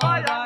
দয়াময়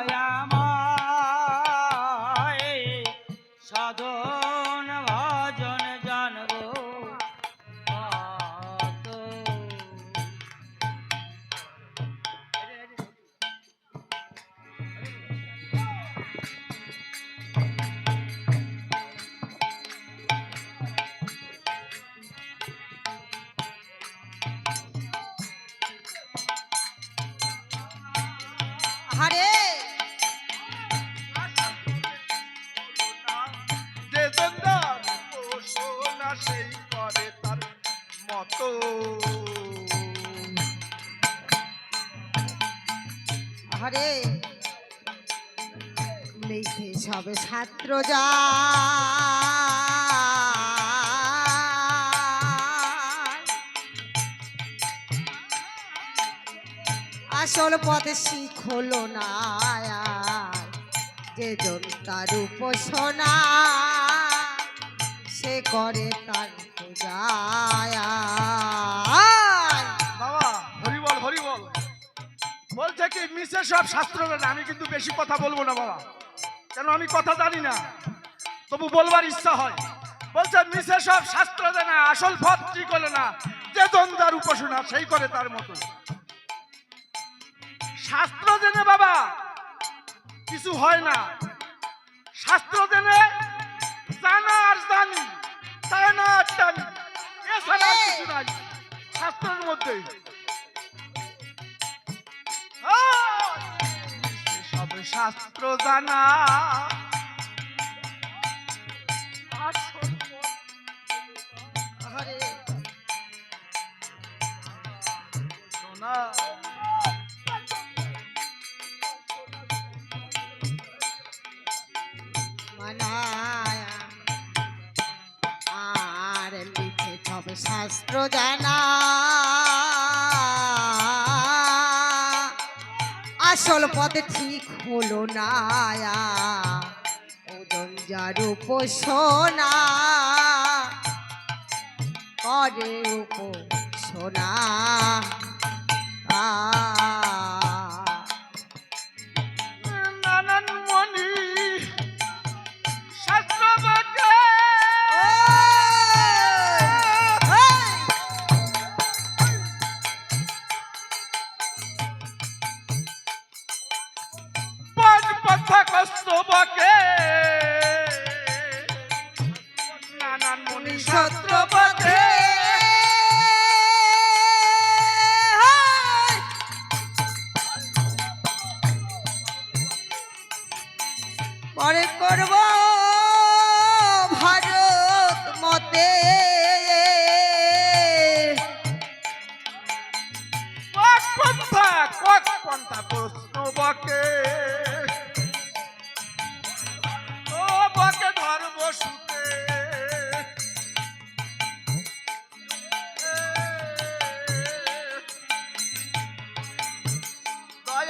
ছাত্র যা। আসল পথে হলো না। যে জন তার উপাসনা, সে করে তার পূজা বলছে কি মিসে সব শাস্ত্র আমি কিন্তু বেশি কথা বলব না, বাবা। কেন আমি কথা জানি না। তবু বলবার ইচ্ছা হয়। বলছে মিসে সব শাস্ত্র জানে আসল পথ ঠিক হলো না। যে দ্বন্দ্বার উপাসনা, সেই করে তার মতো। শাস্ত্র জেনে বাবা, কিছু হয় না। শাস্ত্র জেনে জানা আর জানি, তাই না আর জানি? এছাড়া কিছু নাই। শাস্ত্রের মধ্যে শাস্ত্র জানা। আসল পথে ঠিক হলো না ওজন যার উপাসনা। করে উপাসনা। আ।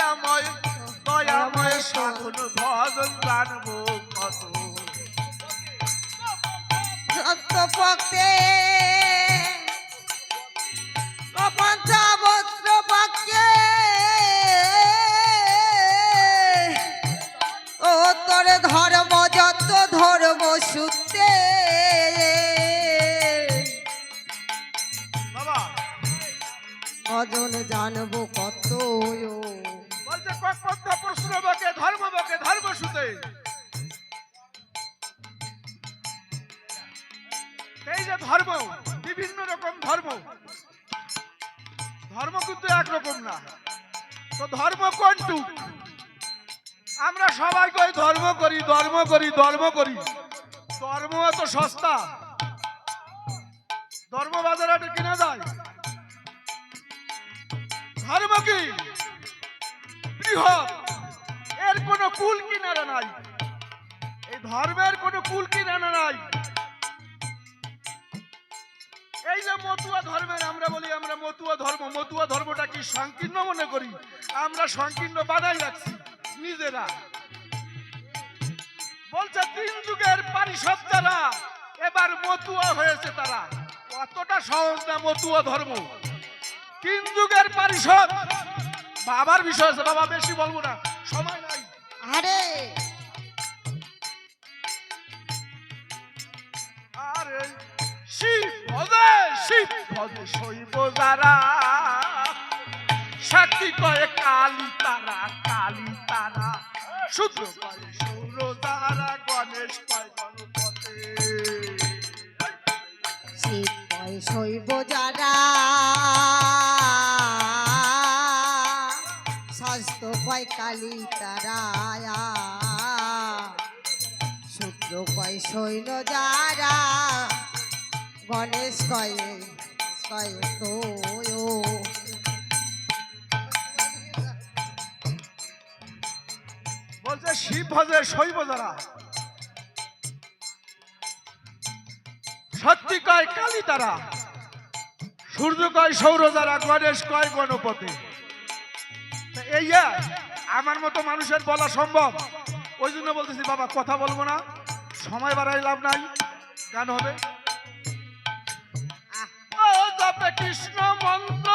দয়াময় দয়াময় সাধন ভজন জানব কত। সত্য পক্ষে পঞ্চাবস্ত্র পক্ষে ও তোর ধর্ম যত ধর্ম সূত্রে বাবা। ভজন জানব কত ধর্ম তো আমরা সবাই কই ধর্ম করি ধর্ম করি ধর্ম করি। ধর্ম এত সস্তা। ধর্ম বাজারে কিনা যায়? ধর্ম কি? বৃহৎ এর কোনো কুল কিনারা নাই। এই ধর্মের কোনো কুল কিনারা নাই। এই যে মতুয়া ধর্মের আমরা বলি, আমরা মতুয়া ধর্ম। মতুয়া ধর্মটা কি সংকীর্ণ মনে করি? আমরা সংকীর্ণ বানাই রাখছি নিজেরা। বলছে, তিন যুগের পারিষদ যারা, এবার মতুয়া হয়েছে তারা। অতটা সহজ না মতুয়া ধর্ম। তিন যুগের পারিষদ। বাবার বিষয় আছে বাবা বেশি বলব না। সময় নাই। আরে। আরে শিব ভজে শিব ভজে শৈব যারা। শক্তি কয়ে কালী তারা কালী তারা। শুদ্র কয়ে সৌর তারা গণেশ কয় গণপতে। শীত কয় শৈব যারা। কয় কালী তারায়া। সূত্র কয় শৈল যারা, গণেশ কয় কয় তো বলছে শিব ভজে শৈব যারা। সত্যি কয় কালী তারা, সূর্য কয় সৌর যারা, গণেশ কয় গণপতি। এই আমার মতো মানুষের বলা সম্ভব। ওই জন্য বলতেছি, বাবা, কথা বলব না। সময় বাড়াই লাভ নাই। গান হবে। কৃষ্ণ মন্ত্র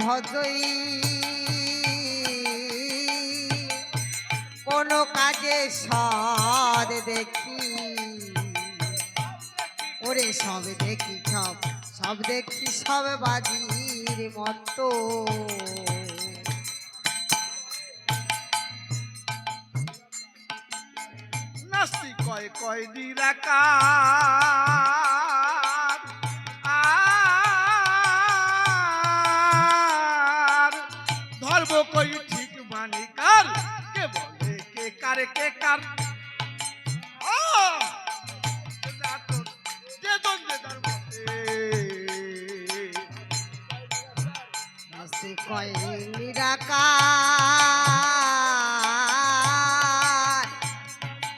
ভজই। কোন কাজে সদ দেখি। ওরে সব দেখি, সব সব দেখি, সব বাজির মতো। নাস্তি কয় কয় নিরাকার কারে কে কার? জন কয় নিরাকার।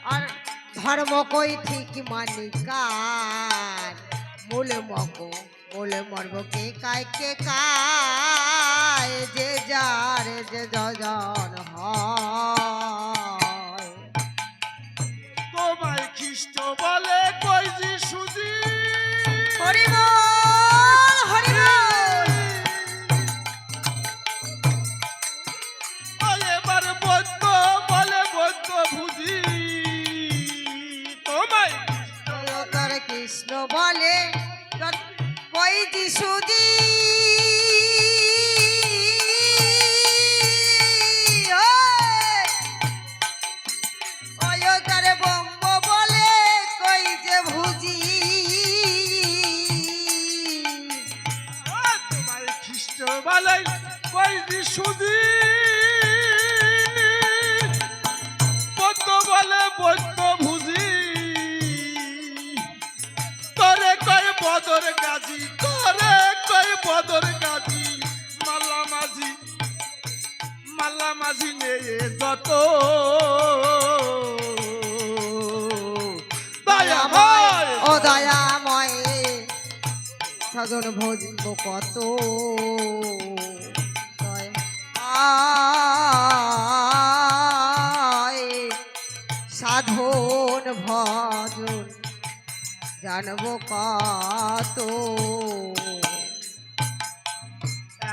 আর ধর্ম কই ঠিক মানিকার মূলে মগ, মূলে মর্ব কে কায় কে কায়? যে যার, যে যজন হয়। খ্রিস্ট বলে কই যে সুজি। হরিবল খ্রিস্ট বলে কই যে সুজি বৈদ্য বলে, বৈদ্য ভুজি তোরে কই বদর গাজী, তোরে কই বদর গাজী। মাল্লা মাঝি মাল্লা মাঝি নেয়ে যত দয়াময় ও দয়াময়, সাধন ভজব কত। আয় সাধন ভজন জানব কত।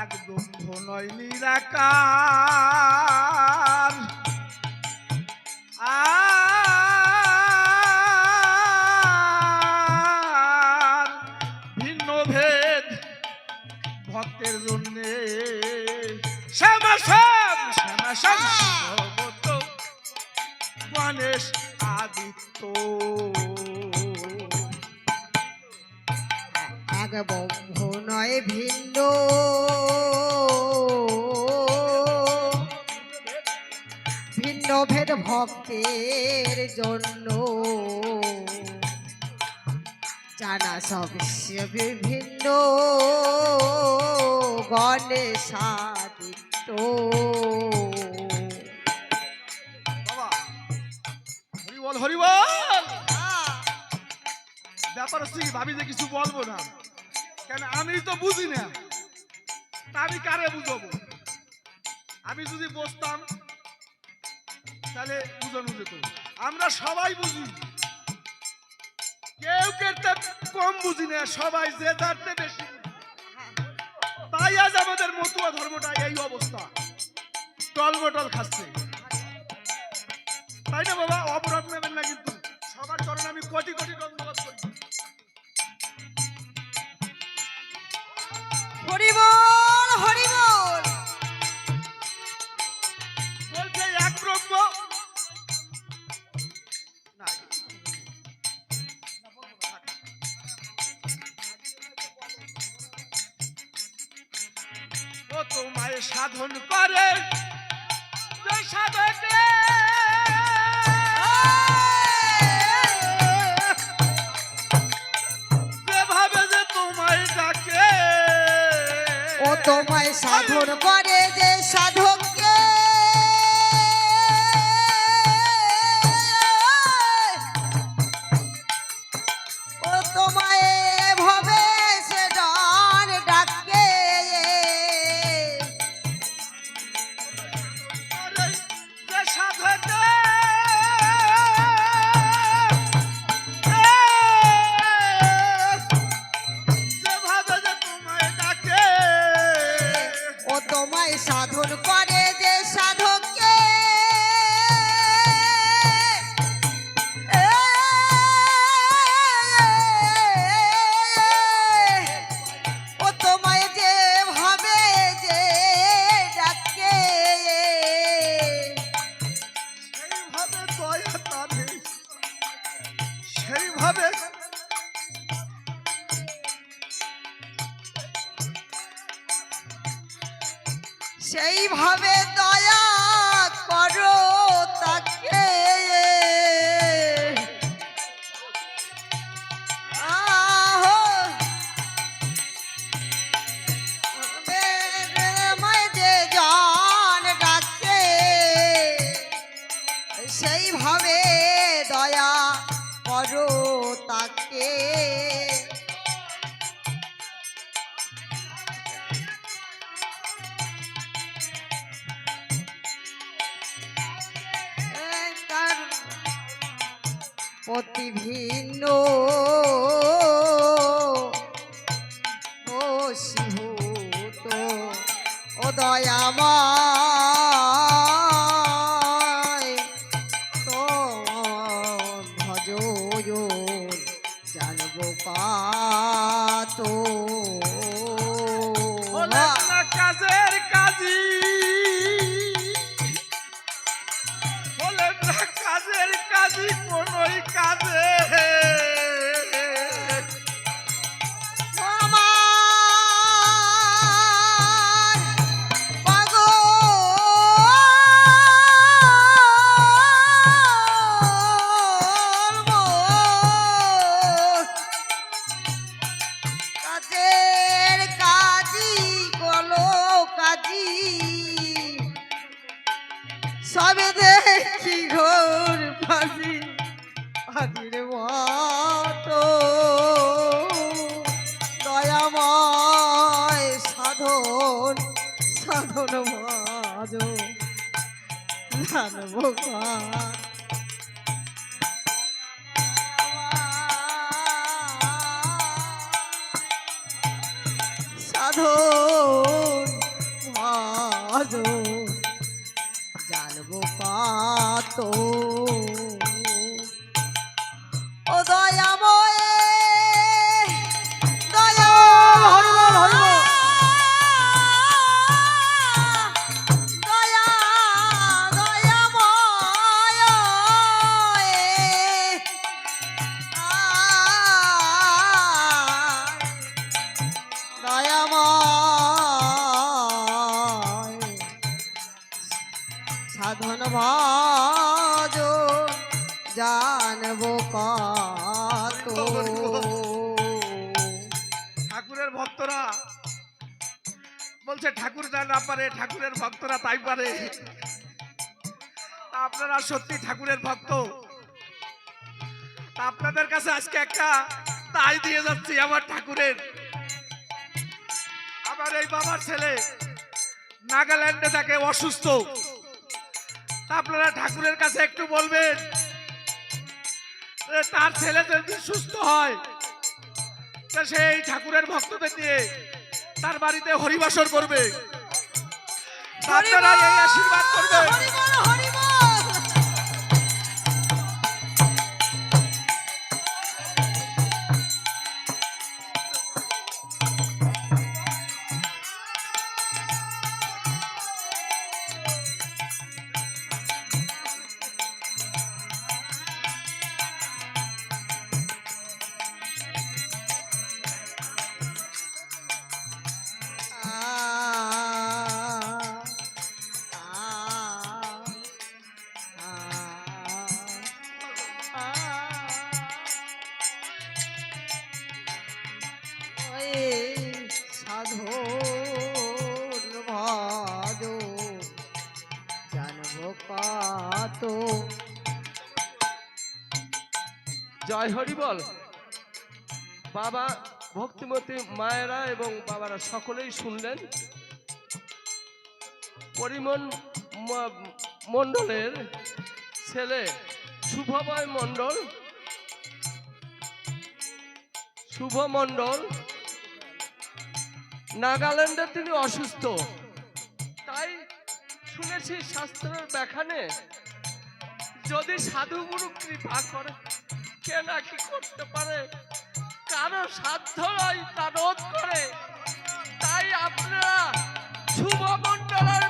একদম নয় নিরাকার। গণেশাদিত্য বাবা হরি বল হরি বল ব্যাপার হচ্ছে কি ভাবি যে কিছু বলব না। কেন আমি তো বুঝি না। তা আমি কারে বুঝাবো? আমি যদি বসতাম তাহলে বুঝানো যেত। আমরা সবাই বুঝি। কেউ কেটে কম বুঝি না সবাই যে যারতে বেশি। তাই আজ আমাদের মতুয়া ধর্মটা, এই অবস্থা। টলবটল খাচ্ছে। তাই না বাবা? অপরাধ নেবেন না কিন্তু। সবার চরণে আমি কোটি কোটি ধন্যবাদ সাধন করে যে সাধককে অতি ভিন্ন। ও শিভূত ও দয়াময় পাখির মতো। দয়াময় সাধন সাধন সাধন মাজ জানব পাতো। পারে, ঠাকুরের ভক্তরা তাই পারে। আপনারা সত্যি ঠাকুরের ভক্ত। আপনাদের কাছে আজকে একটা তাই দিয়ে যাচ্ছি আমার ঠাকুরের। আমার এই বাবার ছেলে নাগাল্যান্ডে থাকে, অসুস্থ। আপনারা ঠাকুরের কাছে একটু বলবেন তার ছেলে যদি সুস্থ হয় সেই ঠাকুরের ভক্তদের নিয়ে তার বাড়িতে হরিবাসর করবে। আপনারা এই আশীর্বাদ করবেন কত জয় হরি বল। বাবা ভক্তিমতী মায়েরা এবং বাবারা সকলেই শুনলেন। পরিমন মণ্ডলের ছেলে শুভময় মণ্ডল। শুভ মণ্ডল। নাগাল্যান্ডে তিনি অসুস্থ। তাই শুনেছি শাস্ত্রের ব্যাখানে যদি সাধু সাধুগুরু কৃপা করে, কে না কি করতে পারে? কারও সাধ্য নয় তা রোধ করে। তাই আপনারা শুভ মণ্ডলের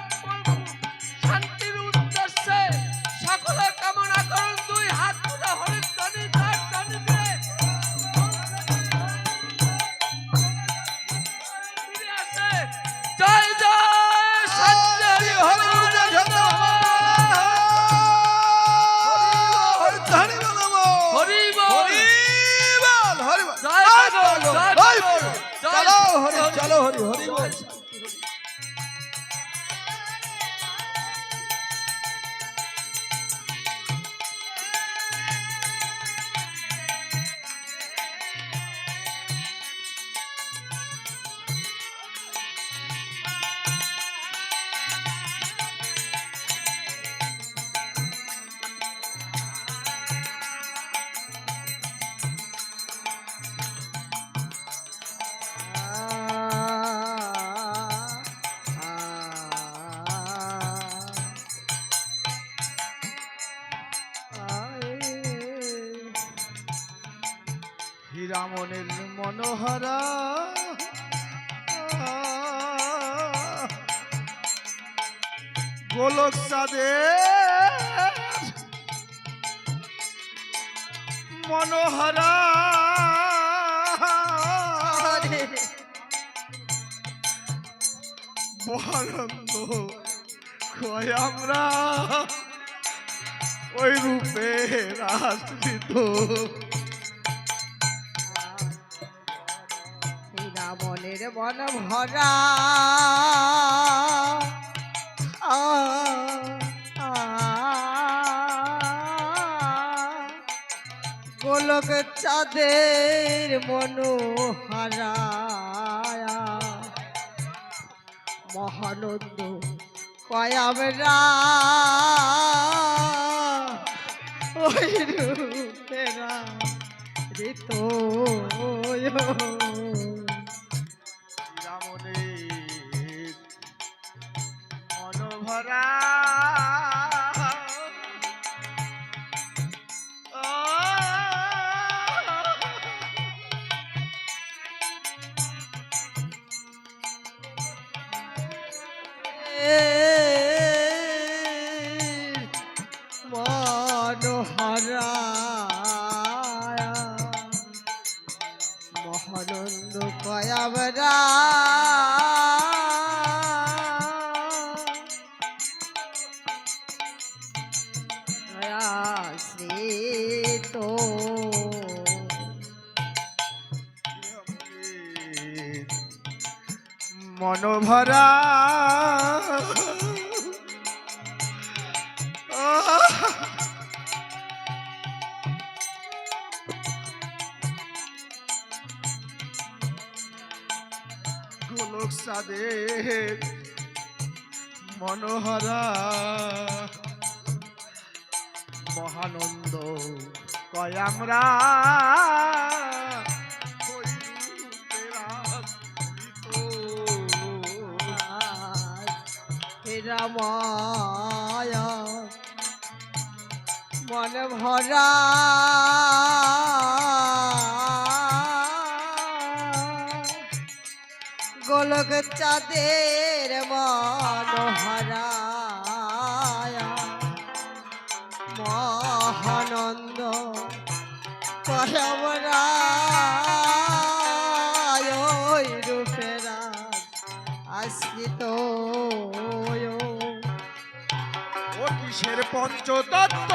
হীরামনের মনোহরা। গোলক চাঁদে মনোহরা। বরন্দ কয় আমরা? ওই রূপে রাষ্ট্রিত মন ভরা। গোলক চাঁদের মনোহারা। মহানন্দ কয় আমরা ওই রূপেরা ঋত মনোভরা মনোভরা। গোলক সাদের মনোহরা মহানন্দ কয় রামায় মন ভরা। গোলক চাঁদের পঞ্চতত্ত্ব।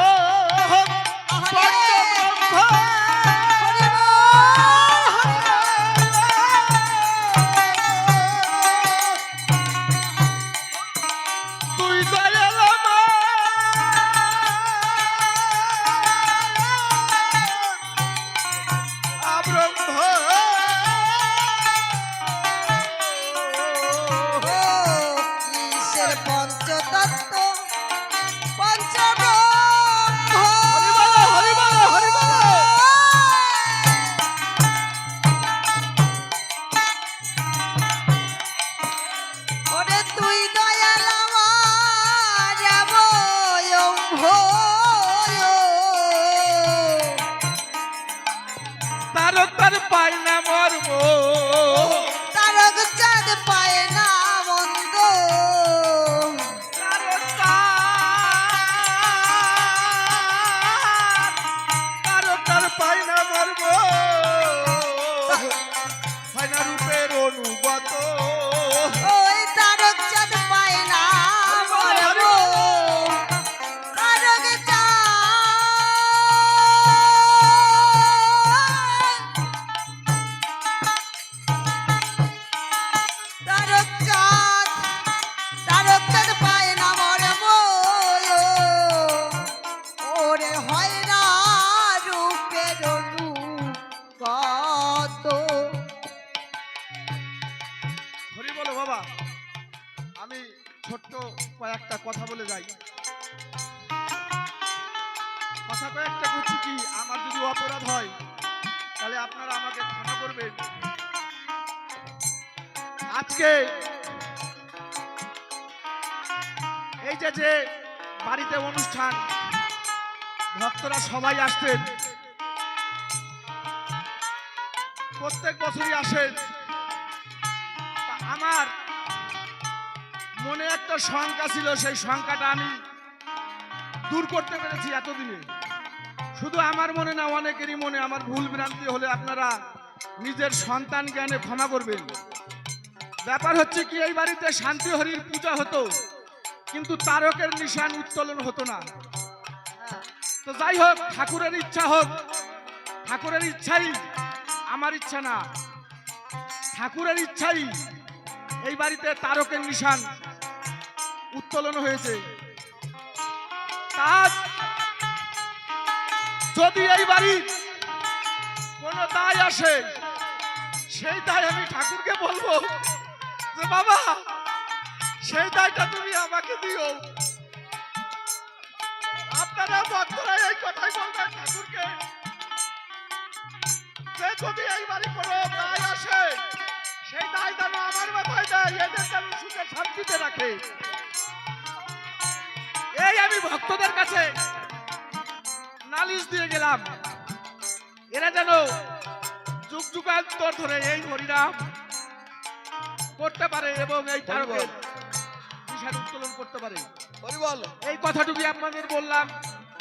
আমার মনে একটা শঙ্কা ছিল, সেই শঙ্কাটা আমি দূর করতে পেরেছি এতদিনে। শুধু আমার মনে না, অনেকেরই মনে, আমার ভুল ভ্রান্তি হলে আপনারা নিজের সন্তান জ্ঞানে ক্ষমা করবেন। ব্যাপার হচ্ছে কি, এই বাড়িতে শান্তি হরির পূজা হতো, কিন্তু তারকের নিশান উত্তোলন হতো না। তো যাই হোক, ঠাকুরের ইচ্ছা হোক, ঠাকুরের ইচ্ছাই, আমার ইচ্ছা না। ঠাকুরের ইচ্ছাই এই বাড়িতে তারকের নিশান উত্তোলন হয়েছে। তার যদি এই বাড়ির কোনো দায় আসে, সেই দায় আমি ঠাকুরকে বলব যে, বাবা, সেই দায়টা তুমি আমাকে দিও। আপনারা ভক্তরা এই কথাই বলবেন ঠাকুরকে যে যদি রাখে এই আমি ভক্তদের কাছে নালিশ দিয়ে গেলাম। এরা যেন যুগ যুগান্তর ধরে এই হরিনাম করতে পারে এবং এই তারকের দিশার উত্তোলন করতে পারে। এই কথাটুকু আপনাদের বললাম।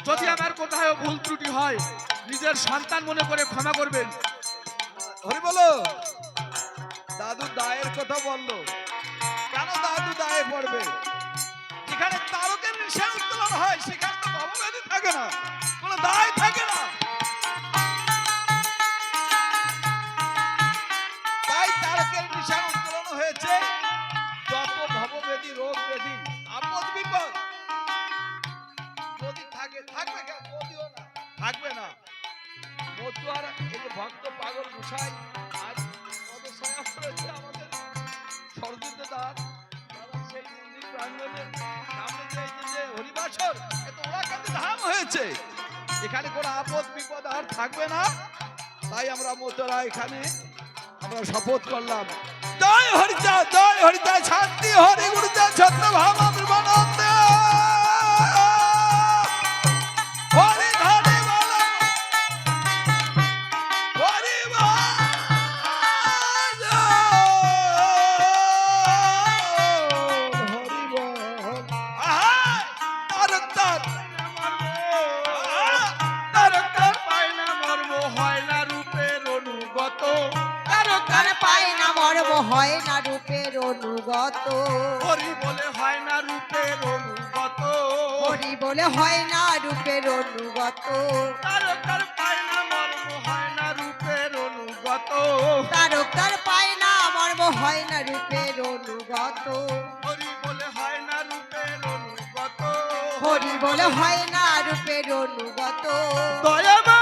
যদি আমার কোথাও ভুল ত্রুটি হয় নিজের সন্তান মনে করে ক্ষমা করবেন। হরি বলো। দাদু দায়ের কথা বলল। কেন দাদু দায়ে পড়বে। যেখানে তারকের নিশান উত্তোলন হয়, সেখানে তো ভববেদী থাকে না। কোনো দায় থাকে না। তাই তারকের নিশান উত্তোলন হয়েছে। যত ভববেদী রোগ ব্যাধি আপদ বিপদ, যদি থাকে, থাকবে কেন? যদিও না, থাকবে না। মতুয়ার এই ভক্ত পাগল গোসাই, আজ পদসয়া করেছে আমাদের সরজিত দাস। এখানে কোনো আপদ বিপদ আর থাকবে না। তাই আমরা মতুয়ারা এখানে আমরা শপথ করলাম। জয় হরিচা জয় হরিচা শান্তি, হরি গুরুচা ছত্র ভাব বিমানন্দে হয় না রূপের অনুগত। হরি বলে হয় না রূপের অনুগত। হরি বলে হয় না রূপের অনুগত। তারকার পায় না মর্ম হয় না রূপের অনুগত। তারক তার পায় না মর্ম হয় না রূপের অনুগত। হরি বলে হয় না রূপের অনুগত। হরি বলে হয় না রূপের অনুগত। দয়াময়